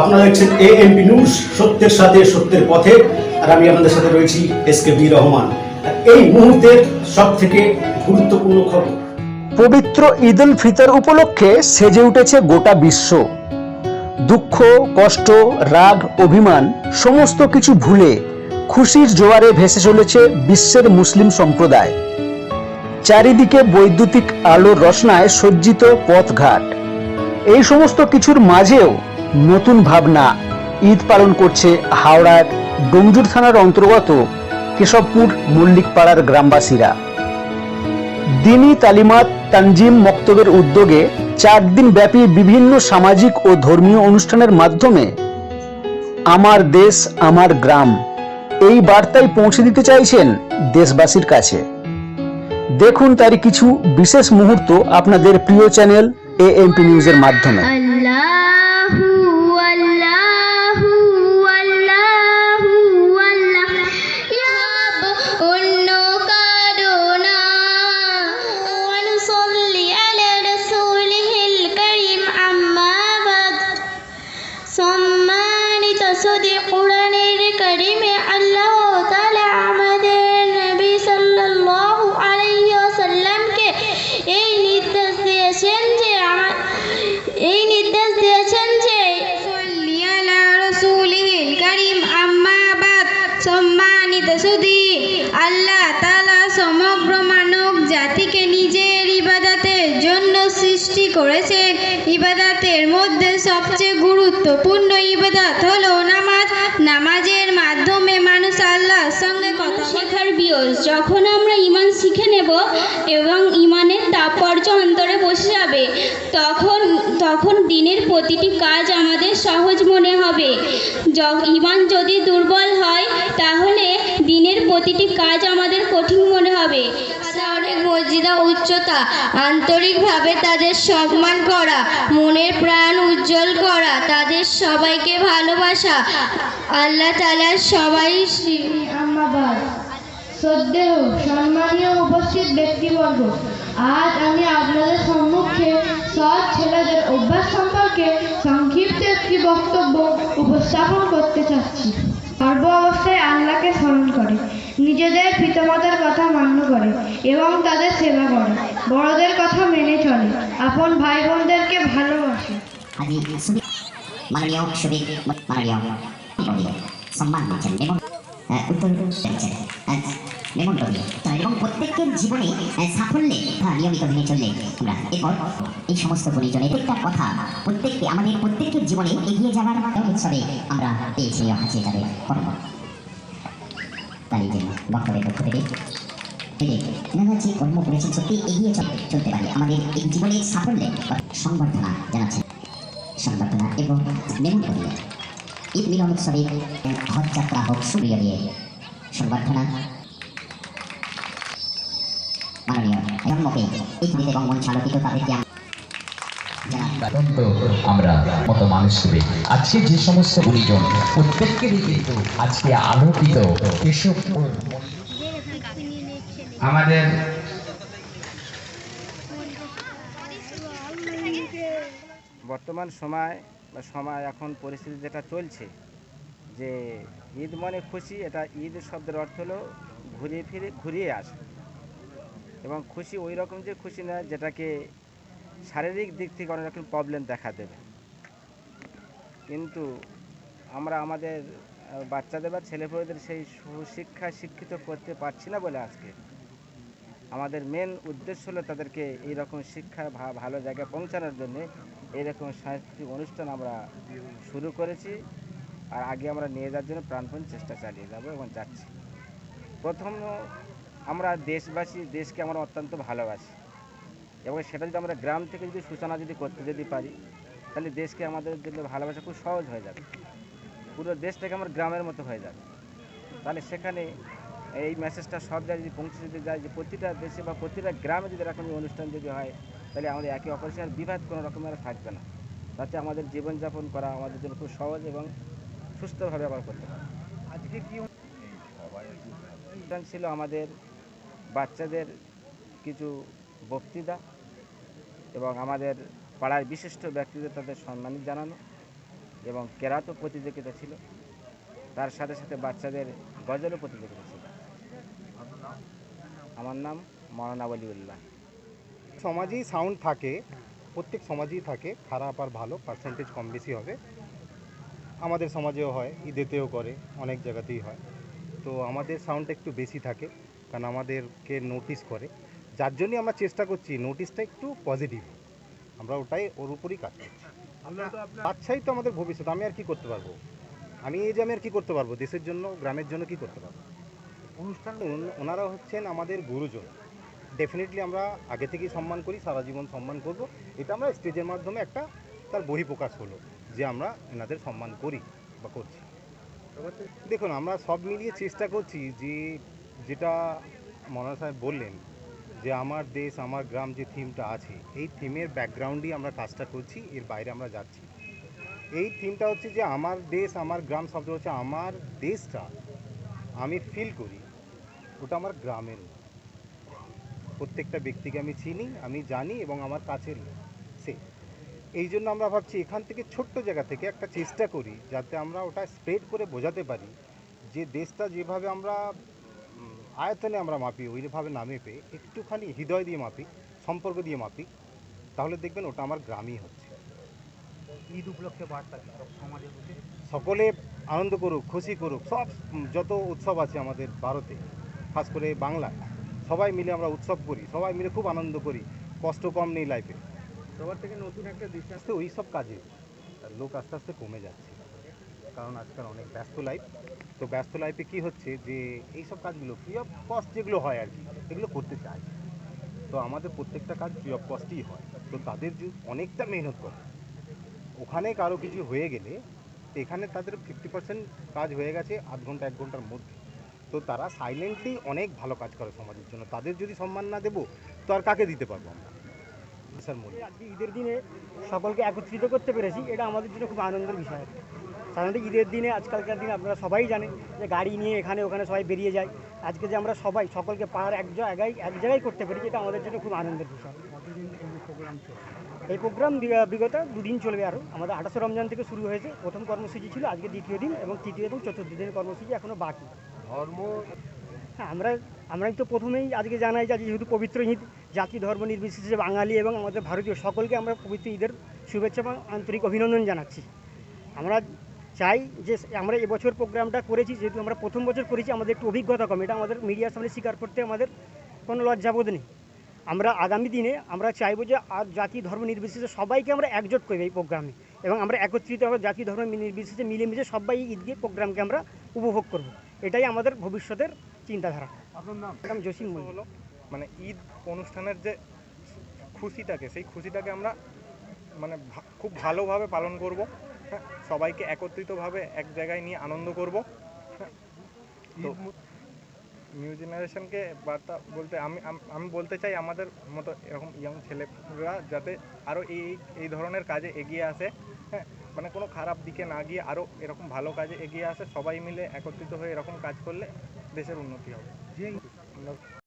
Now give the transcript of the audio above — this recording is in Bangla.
আপনারা দেখছেন এ এমপি নিউজ সত্যের সাথে সত্যের পথে, আর আমি আপনাদের সাথে রয়েছি এস কে বি রহমান। এই মুহূর্তের সব থেকে গুরুত্বপূর্ণ খবর। পবিত্র ঈদ উল ফিতর উপলক্ষে সেজে উঠেছে গোটা বিশ্ব। দুঃখ, কষ্ট, রাগ, অভিমান, সমস্ত কিছু ভুলে খুশির জোয়ারে ভেসে চলেছে বিশ্বের মুসলিম সম্প্রদায়। চারিদিকে বৈদ্যুতিক আলোর রচনায় সজ্জিত পথঘাট। এই সমস্ত কিছুর মাঝেও নতুন ভাবনা ঈদ পালন করছে হাওড়ার ডোমজুর থানার অন্তর্গত কেশবপুর মল্লিকপাড়ার গ্রামবাসীরা। দিনী তালিমাত তানজিম মক্তবের উদ্যোগে চার দিন ব্যাপী বিভিন্ন সামাজিক ও ধর্মীয় অনুষ্ঠানের মাধ্যমে আমার দেশ, আমার গ্রাম, এই বার্তাই পৌঁছে দিতে চাইছেন দেশবাসীর কাছে। দেখুন তারই কিছু বিশেষ মুহূর্ত আপনাদের প্রিয় চ্যানেল এ এমপি নিউজের মাধ্যমে। করেছেন। ইবাদতের মধ্যে সবচেয়ে গুরুত্বপূর্ণ ইবাদাত হলো নামাজ। নামাজের মাধ্যমে মানুষ আল্লাহর সঙ্গে কথা শেখার বিয়স। যখন আমরা ইমান শিখে নেব এবং ইমানের তাৎপর্য অন্তরে বসে যাবে তখন তখন দিনের প্রতিটি কাজ আমাদের সহজ মনে হবে। ইমান যদি দুর্বল হয় তাহলে দিনের প্রতিটি কাজ আমাদের কঠিন মনে হবে। মসজিদা উচ্চতা, আন্তরিকভাবে তাদের সম্মান করা, মনের প্রাণ উজ্জ্বল করা, তাদের সবাইকে ভালোবাসা। আল্লাহ তালার সবাই আমাবাদ সম্মানীয় উপস্থিত ব্যক্তিবর্গ, আজ আমি আপনাদের সম্মুখে সৎ ছেলেদের অভ্যাস সম্পর্কে সংক্ষিপ্ত একটি বক্তব্য উপস্থাপন করতে চাচ্ছি। সর্ব অবস্থায় আল্লাহকে স্মরণ করে। নিজেদের পিতামাতার কথা মান্য করে এবং তাদের সেবা করে। বড়দের কথা মেনে চলে। আপন ভাই বোনদেরকে ভালোবাসে এবং প্রত্যেকের জীবনে এই সমস্ত কথা, প্রত্যেককে, আমাদের প্রত্যেকের জীবনে এগিয়ে যাওয়ার উৎসবে আমরা পেয়েছি হাসিয়ে যাবে। তাই যে বক্তব্যের পক্ষ থেকে যে কর্ম করেছেন সত্যি এগিয়ে চল- চলতে পারে। আমাদের এই জীবনের সাফল্যে সংবর্ধনা জানাচ্ছেন সংবর্ধনা এবং মেমন করিয়ে ঈদ মিলন উৎসবে হজ যাত্রা হোক, সুপ্রিয় দিয়ে সংবর্ধনা। মাননীয় জন্মকে এই এবং চালকিত তাদেরকে আমরা মতো মানুষ হবে আজকে যে সমস্ত কিন্তু আজকে আলোকিত আমাদের বর্তমান সময় বা সময় এখন পরিস্থিতি যেটা চলছে, যে ঈদ মনে খুশি, এটা ঈদ শব্দের অর্থ হলো ঘুরিয়ে ফিরে ঘুরিয়ে আসে। এবং খুশি ওই রকম যে খুশি না, যেটাকে শারীরিক দিক থেকে অনেক রকম প্রবলেম দেখা দেবে। কিন্তু আমরা আমাদের বাচ্চাদের বা ছেলেপুলেদের সেই সুশিক্ষা শিক্ষিত করতে পারছি না বলে আজকে। আমাদের মেন উদ্দেশ্য হলো তাদেরকে এই রকম শিক্ষা ভালো জায়গায় পৌঁছানোর জন্য এইরকম সাংস্কৃতিক অনুষ্ঠান আমরা শুরু করেছি। আর আগে আমরা নিয়ে যাওয়ার জন্য প্রাণপণ চেষ্টা চালিয়ে যাব এবং যাচ্ছি। প্রথম আমরা দেশবাসী, দেশকে আমরা অত্যন্ত ভালোবাসি। এবং সেটা যদি আমরা গ্রাম থেকে যদি সূচনা যদি করতে যদি পারি তাহলে দেশকে আমাদের জন্য ভালোবাসা খুব সহজ হয়ে যাবে। পুরো দেশটাকে আমার গ্রামের মতো হয়ে যাবে। তাহলে সেখানে এই মেসেজটা সব জায়গায় যদি পৌঁছে যদি যায় যে প্রতিটা দেশে বা প্রতিটা গ্রামে যদি এরকম অনুষ্ঠান যদি হয় তাহলে আমাদের একে অপরের সঙ্গে বিবাদ কোনো রকমের থাকবে না। তাতে আমাদের জীবনযাপন করা আমাদের জন্য খুব সহজ এবং সুস্থভাবে আবার করতে পারে আজকে কি অনুষ্ঠান ছিল আমাদের বাচ্চাদের কিছু বক্তৃতা এবং আমাদের পাড়ার বিশিষ্ট ব্যক্তিদের তাদের সম্মানিত জানানো এবং কেরাতও প্রতিযোগিতা ছিল। তার সাথে সাথে বাচ্চাদের গজলও প্রতিযোগিতা ছিল। আমার নাম মৌলানা ওয়ালিউল্লাহ। সমাজেই সাউন্ড থাকে, প্রত্যেক সমাজেই থাকে, খারাপ আর ভালো পার্সেন্টেজ কম বেশি হবে। আমাদের সমাজেও হয়, ঈদেতেও করে, অনেক জায়গাতেই হয়। তো আমাদের সাউন্ডটা একটু বেশি থাকে, কারণ আমাদেরকে নোটিস করে। যার জন্যই আমরা চেষ্টা করছি নোটিশটা একটু পজিটিভ আমরা ওটাই ওর উপরই কাজ করছি। বাচ্চাই তো আমাদের ভবিষ্যৎ আমি আর কি করতে পারব? আমি এই যে আমি আর কি করতে পারব? দেশের জন্য গ্রামের জন্য কি করতে পারব? অনুষ্ঠান ওনারা হচ্ছেন আমাদের গুরুজন। ডেফিনেটলি আমরা আগে থেকেই সম্মান করি সারা জীবন সম্মান করব। এটা আমরা স্টেজের মাধ্যমে একটা তার বহিঃপ্রকাশ হলো যে আমরা এনাদের সম্মান করি বা করছি। দেখুন আমরা সব মিলিয়ে চেষ্টা করছি যে যেটা মনোজ সাহেব বললেন যে আমার দেশ, আমার গ্রাম যে থিমটা আছে, এই থিমের ব্যাকগ্রাউন্ডেই আমরা কাজটা করছি, এর বাইরে আমরা যাচ্ছি। এই থিমটা হচ্ছে যে আমার দেশ, আমার গ্রাম শব্দ হচ্ছে আমার দেশটা আমি ফিল করি। ওটা আমার গ্রামের। প্রত্যেকটা ব্যক্তিকে আমি চিনি, আমি জানি এবং আমার কাছের লোক সে। এই জন্য আমরা ভাবছি এখান থেকে ছোট্ট জায়গা থেকে একটা চেষ্টা করি, যাতে আমরা ওটা স্প্রেড করে বোঝাতে পারি যে দেশটা যেভাবে আমরা আয়তনে আমরা মাপি ওইভাবে না মেপে একটুখানি হৃদয় দিয়ে মাপি সম্পর্ক দিয়ে মাপি তাহলে দেখবেন ওটা আমার গ্রামই হচ্ছে। ঈদ উপলক্ষে বার্তা সমাজের সকলে আনন্দ করুক খুশি করুক সব যত উৎসব আছে আমাদের ভারতে খাস করে বাংলা সবাই মিলে আমরা উৎসব করি সবাই মিলে খুব আনন্দ করি কষ্ট কম নেই লাইফে সবার থেকে নতুন একটা দৃষ্টি আসতে ওই সব কাজে লোক আস্তে আস্তে কমে যাচ্ছে। কারণ আজকাল অনেক ব্যস্ত লাইফ তো ব্যস্ত লাইফে কি হচ্ছে যে এই সব কাজগুলো ফ্রি অফ কস্ট যেগুলো হয় আর কি, এগুলো করতে চায়। তো আমাদের প্রত্যেকটা কাজ ফ্রি অফ কস্টই হয়। তো তাদের অনেকটা মেহনত করে, ওখানে কারও কিছু হয়ে গেলে, এখানে তাদের ফিফটি পার্সেন্ট কাজ হয়ে গেছে আধ ঘণ্টা, এক ঘণ্টার মধ্যে। তো তারা সাইলেন্টলি অনেক ভালো কাজ করে সমাজের জন্য। তাদের যদি সম্মান না দেবো, তো আর কাকে দিতে পারব আমরা? স্যার ঈদের দিনে সকলকে একত্রিত করতে পেরেছি। এটা আমাদের জন্য খুব আনন্দের বিষয়। সাধারণত ঈদের দিনে আজকালকার দিনে আপনারা সবাই জানেন যে গাড়ি নিয়ে এখানে ওখানে সবাই বেরিয়ে যায়। আজকে যে আমরা সবাই সকলকে পাড়ার এক জায়গায় এক জায়গায় করতে পেরেছি এটা আমাদের জন্য খুব আনন্দের বিষয়। এই প্রোগ্রাম বিগত দুদিন চলবে আরও আমাদের আঠাশে রমজান থেকে শুরু হয়েছে। প্রথম কর্মসূচি ছিল আজকে দ্বিতীয় দিন এবং তৃতীয় এবং চতুর্থ দিনের কর্মসূচি এখনও বাকি। ধর্ম হ্যাঁ আমরা আমরাই তো প্রথমেই আজকে জানাই যে যেহেতু পবিত্র ঈদ জাতি ধর্ম নির্বিশেষে বাঙালি এবং আমাদের ভারতীয় সকলকে আমরা পবিত্র ঈদের শুভেচ্ছা এবং আন্তরিক অভিনন্দন জানাচ্ছি। আমরা চাই যে আমরা এবছর প্রোগ্রামটা করেছি যেহেতু আমরা প্রথম বছর করেছি আমাদের একটু অভিজ্ঞতা কম। এটা আমাদের মিডিয়ার সামনে স্বীকার করতে আমাদের কোনো লজ্জাবোধ নেই। আমরা আগামী দিনে আমরা চাইব যে আর জাতি ধর্ম নির্বিশেষে সবাইকে আমরা একজোট করব এই প্রোগ্রামে এবং আমরা একত্রিত হবে জাতি ধর্ম নির্বিশেষে মিলেমিশে সবাই ঈদকে প্রোগ্রামকে আমরা উপভোগ করব। এটাই আমাদের ভবিষ্যতের চিন্তাধারা। ম্যাডাম জসিম মল্লিক। মানে ঈদ অনুষ্ঠানের যে খুশিটাকে সেই খুশিটাকে আমরা মানে খুব ভালোভাবে পালন করব। সবাইকে একত্রিতভাবে এক জায়গায় নিয়ে আনন্দ করব। হ্যাঁ তো নিউ জেনারেশনকে বার্তা বলতে আমি আমি বলতে চাই আমাদের মতো এরকম ইয়ং ছেলেরা যাতে আরও এই এই ধরনের কাজে এগিয়ে আসে। হ্যাঁ মানে কোনো খারাপ দিকে না গিয়ে আরও এরকম ভালো কাজে এগিয়ে আসে। সবাই মিলে একত্রিত হয়ে এরকম কাজ করলে দেশের উন্নতি হবে।